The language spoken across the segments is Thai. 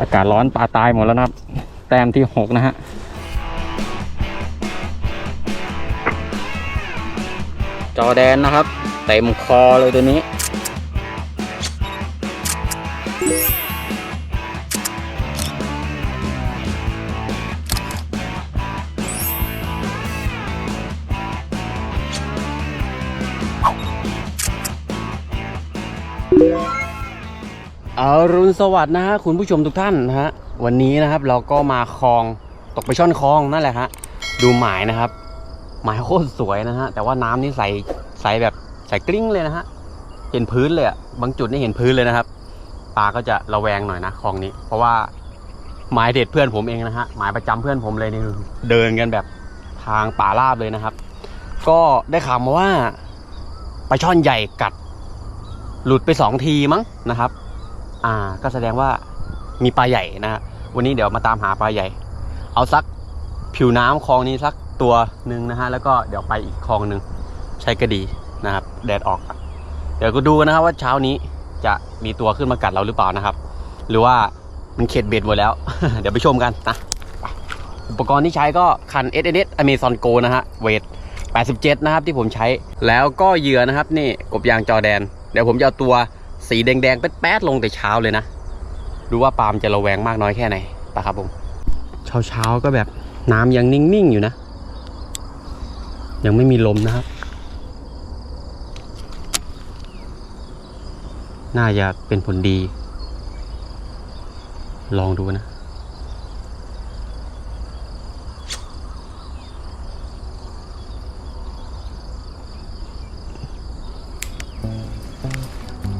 อากาศร้อนปลาตายหมดแล้วนะครับ แต้มที่หกนะฮะจอแดนนะครับ เต็มคอเลยตัวนี้ อรุณสวัสดิ์นะฮะคุณผู้ชมทุกท่านนะฮะวันนี้นะครับเราก็มาคลองตกไปช่อนคลองนั่นแหละฮะดูหมายนะครับ หมายโคตรสวยนะฮะแต่ว่าน้ำนี่ใสใสแบบใสกลิ้งเลยนะฮะเห็นพื้นเลยอะบางจุดนี่เห็นพื้นเลยนะครับปลาก็จะระแวงหน่อยนะคลองนี้ เพราะว่าหมายเด็ดเพื่อนผมเองนะฮะหมายประจำเพื่อนผมเลยนี่เดินกันแบบทางป่าราบเลยนะครับ ก็ได้ข่าวมาว่าปลาช่อนใหญ่กัด หลุดไปสองทีมั้งนะครับ อ่า ก็แสดงว่ามีปลาใหญ่นะฮะวันนี้เดี๋ยวมาตามหาปลาใหญ่ เอาสักผิวน้ำคลองนี้สักตัวหนึ่งนะฮะแล้วก็เดี๋ยวไปอีกคลองหนึ่งใช้กระดีนะครับ แดดออก เดี๋ยวก็ดูนะครับว่าเช้านี้จะมีตัวขึ้นมากัดเราหรือเปล่านะครับ หรือว่ามันเข็ดเบ็ดหมดแล้ว เดี๋ยวไปชมกันนะอุปกรณ์ที่ใช้ก็คัน s n s Amazon Go นะฮะเวท87 นะครับที่ผมใช้แล้วก็เหยื่อนะครับ นี่กบยางจอแดน เดี๋ยวผมจะเอาตัว สีแดงๆแป๊ดๆลงแต่เช้าเลยนะดูว่าปาล์มจะระแวงมากน้อยแค่ไหนปะครับผมเช้าๆก็แบบน้ำยังนิ่งๆอยู่นะ ยังไม่มีลมนะครับ น่าจะเป็นผลดี ลองดูนะ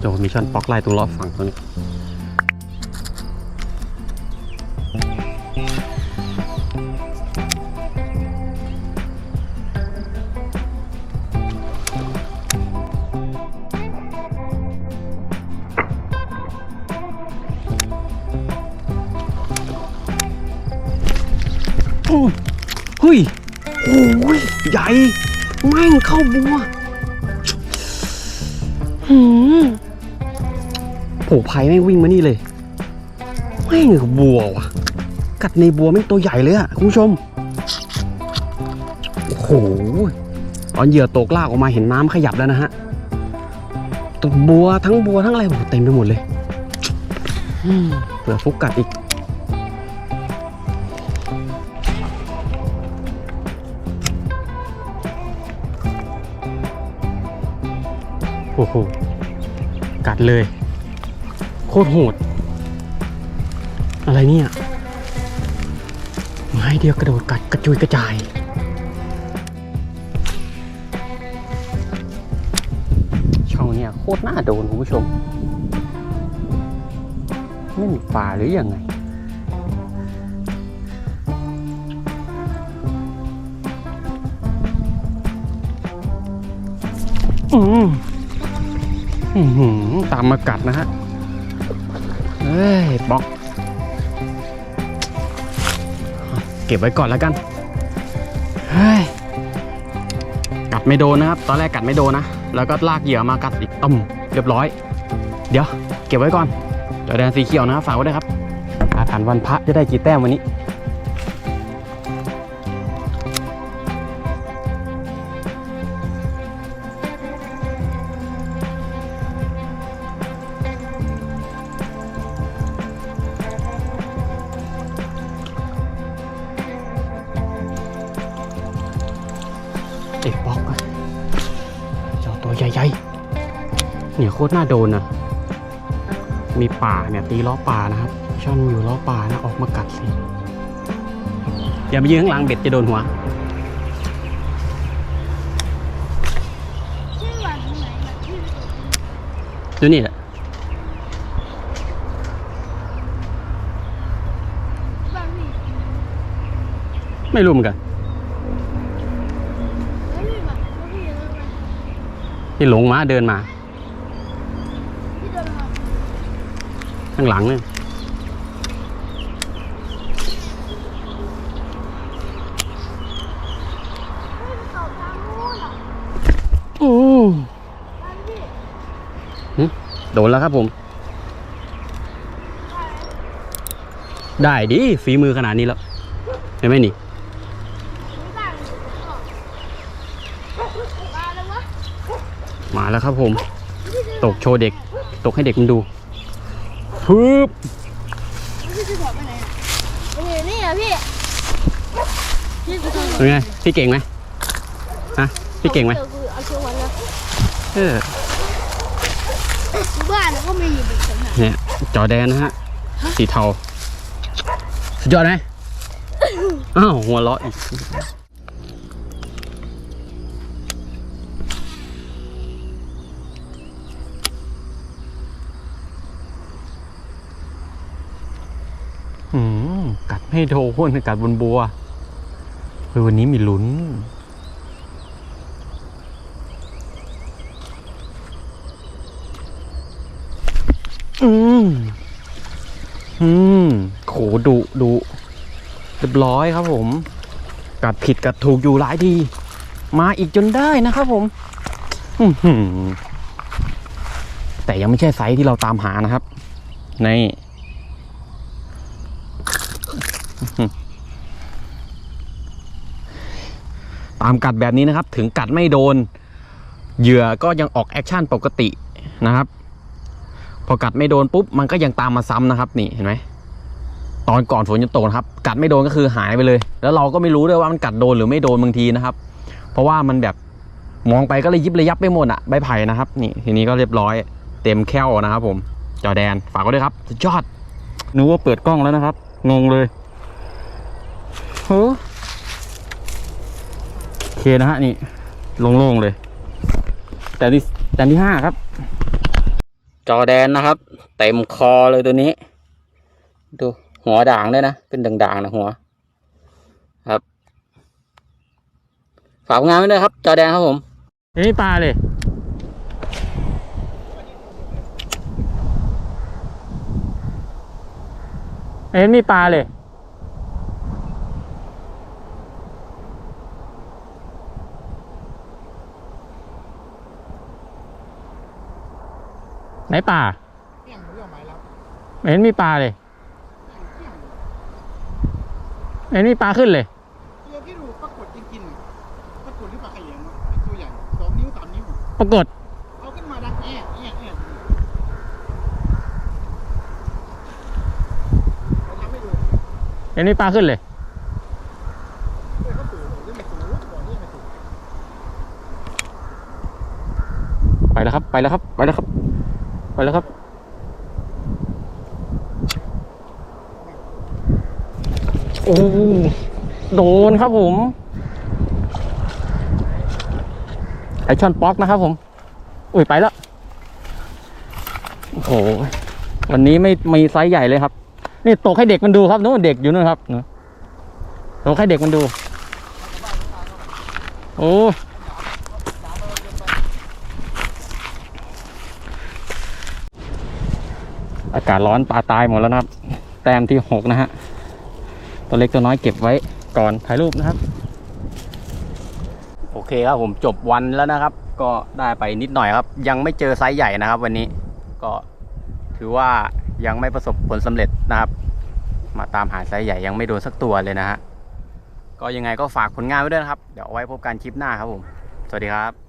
โจมีช่อนป๊อกไล่ตรงรอบฝั่งตรงนี้โอ้ยเฮ้ย โอ้ย ใหญ่ แม่งเข้าบัว หืมโผ ภัยแม่งวิ่งมานี่เลยแม่งบัวว่ะกัดในบัวแม่งตัวใหญ่เลยอะคุณผู้ชมโอ้โหตอนเหยื่อตกลากออกมาเห็นน้ำขยับแล้วนะฮะตัวบัวทั้งบัวทั้งอะไรเต็มไปหมดเลยเผื่อฟุกกัดอีกโอ้โหกัดเลย คตรโหด อะไรเนี่ยไม้เดียวกระโดดกัดกระจุยกระจาย ช่องเนี่ยโคตรน่าโดนคุณผู้ชม ไม่มีปลาหรือยังไงอืมอือหือตามมากัดนะฮะ เอ้ยบล็อก เก็บไว้ก่อนแล้วกัน เฮ้ย กัดไม่โดนนะครับ ตอนแรกกัดไม่โดนนะ แล้วก็ลากเหยื่อมากัดอีกต่มเรียบร้อย เดี๋ยว เก็บไว้ก่อนจอแดนสีเขียวนะครับฝากไว้ด้วยครับอาถรรพ์วันพระจะได้กี่แต้มวันนี้ โคตรน่าโดนนะมีป่าเนี่ยตีล้อป่านะครับ ช่อนอยู่ล้อป่านะออกมากัดสิอย่าไปยืนข้างหลังเบ็ดจะโดนหัวชื่อหวานตรงไหนแบบที่ดูนี่แหละบ้านพี่ไม่รู้เหมือนกันแล้วพี่แบบแล้วพี่เลิกไหมที่หลงมาเดินมา พี่เดินมา ข้างหลังเนี่ยเฮ้ยเขาทางนู้นอะอืมบ้านพี่โดนแล้วครับผมใช่ได้ดิฝีมือขนาดนี้แล้ว เห็นไหมนี่ไม่ได้เลยมาแล้ววะมาแล้วครับผม ตกโชว์เด็ก ตกให้เด็กมันดู ฮึบพี่จะถอดไปไหนอะโอเคนี่อะพี่พี่จะถอดเป็นไงพี่เก่งไหมฮะพี่เก่งไหมเอาเชือกไว้แล้วเออบ้านก็มีอยู่แบบนั้นเนี่ยจอแดนนะฮะสีเทาสุดยอดไหมอ้าวหัวเราะอีก กัดไม่โดนกัดบนบัวเฮ้ยวันนี้มีลุ้น อืม อืมโขดุดุเรียบร้อยครับผม กัดผิดกัดถูกอยู่หลายทีมาอีกจนได้นะครับผม แต่ยังไม่ใช่ไซส์ที่เราตามหานะครับ ใน ตามกัดแบบนี้นะครับ ถึงกัดไม่โดน เหยื่อก็ยังออกแอคชั่นปกตินะครับ พอกัดไม่โดนปุ๊บ มันก็ยังตามมาซ้ำนะครับ นี่เห็นไหมตอนก่อนฝนจะตกนะครับ กัดไม่โดนก็คือหายไปเลย แล้วเราก็ไม่รู้ด้วยว่ามันกัดโดนหรือไม่โดนบางทีนะครับ เพราะว่ามันแบบมองไปก็เลยยิบเลยยับไปหมดอะใบไผ่นะครับ นี่ทีนี้ก็เรียบร้อย เต็มแค้วนะครับ ผมจอแดนฝากไว้ด้วยครับสุดยอดนึกว่าเปิดกล้องแล้วนะครับ งงเลย เฮ้อโอเคนะฮะนี่โล่งๆเลย แต่ที่แต่ที่ห้าครับ จอแดนนะครับ เต็มคอเลยตัวนี้ ดูหัวด่างด้วยนะ เป็นด่างๆนะหัว ครับ ฝากงานไว้ด้วยครับ จอแดนครับผมนี่ปลาเลยเห็นมีปลาเลย นปลาเที่ยงเรื่องไม้รับไม่เห็นมีปลาเลยเที่ยงไม่เห็นมีปลาขึ้นเลยเรือที่ดูปรากฏจริงๆปรากฏหรือปลาขยงวะเป็นตัวใหญ่สองนิ้วสามนิ้วปรากฏเอาขึ้นมาดังแอะแอะแอะเราทำให้ดูเห็นมีปลาขึ้นเลยเฮ้ยเขาสูงเรื่องไม่สูงบ่อนี่ไม่สูงไปแล้วครับ ไปแล้วครับ ไปแล้วครับ ไปแล้วครับโอ้โหโดนครับผมไอช่อนป๊อกนะครับผม อุ้ยไปแล้วโอ้โหวันนี้ไม่มีไซส์ใหญ่เลยครับ นี่ตกให้เด็กมันดูครับนู้นเด็กอยู่นู่นครับตกให้เด็กมันดู โอ้ อากาศร้อนปลาตายหมดแล้วนะครับ แต้มที่หกนะฮะ ตัวเล็กตัวน้อยเก็บไว้ก่อนถ่ายรูปนะครับ โอเคครับผมจบวันแล้วนะครับ ก็ได้ไปนิดหน่อยครับ ยังไม่เจอไซส์ใหญ่นะครับ วันนี้ก็ถือว่ายังไม่ประสบผลสำเร็จนะครับ มาตามหาไซส์ใหญ่ยังไม่โดนสักตัวเลยนะฮะก็ยังไงก็ฝากผลงานไว้ด้วยนะครับ เดี๋ยวไว้พบกันคลิปหน้าครับผม สวัสดีครับ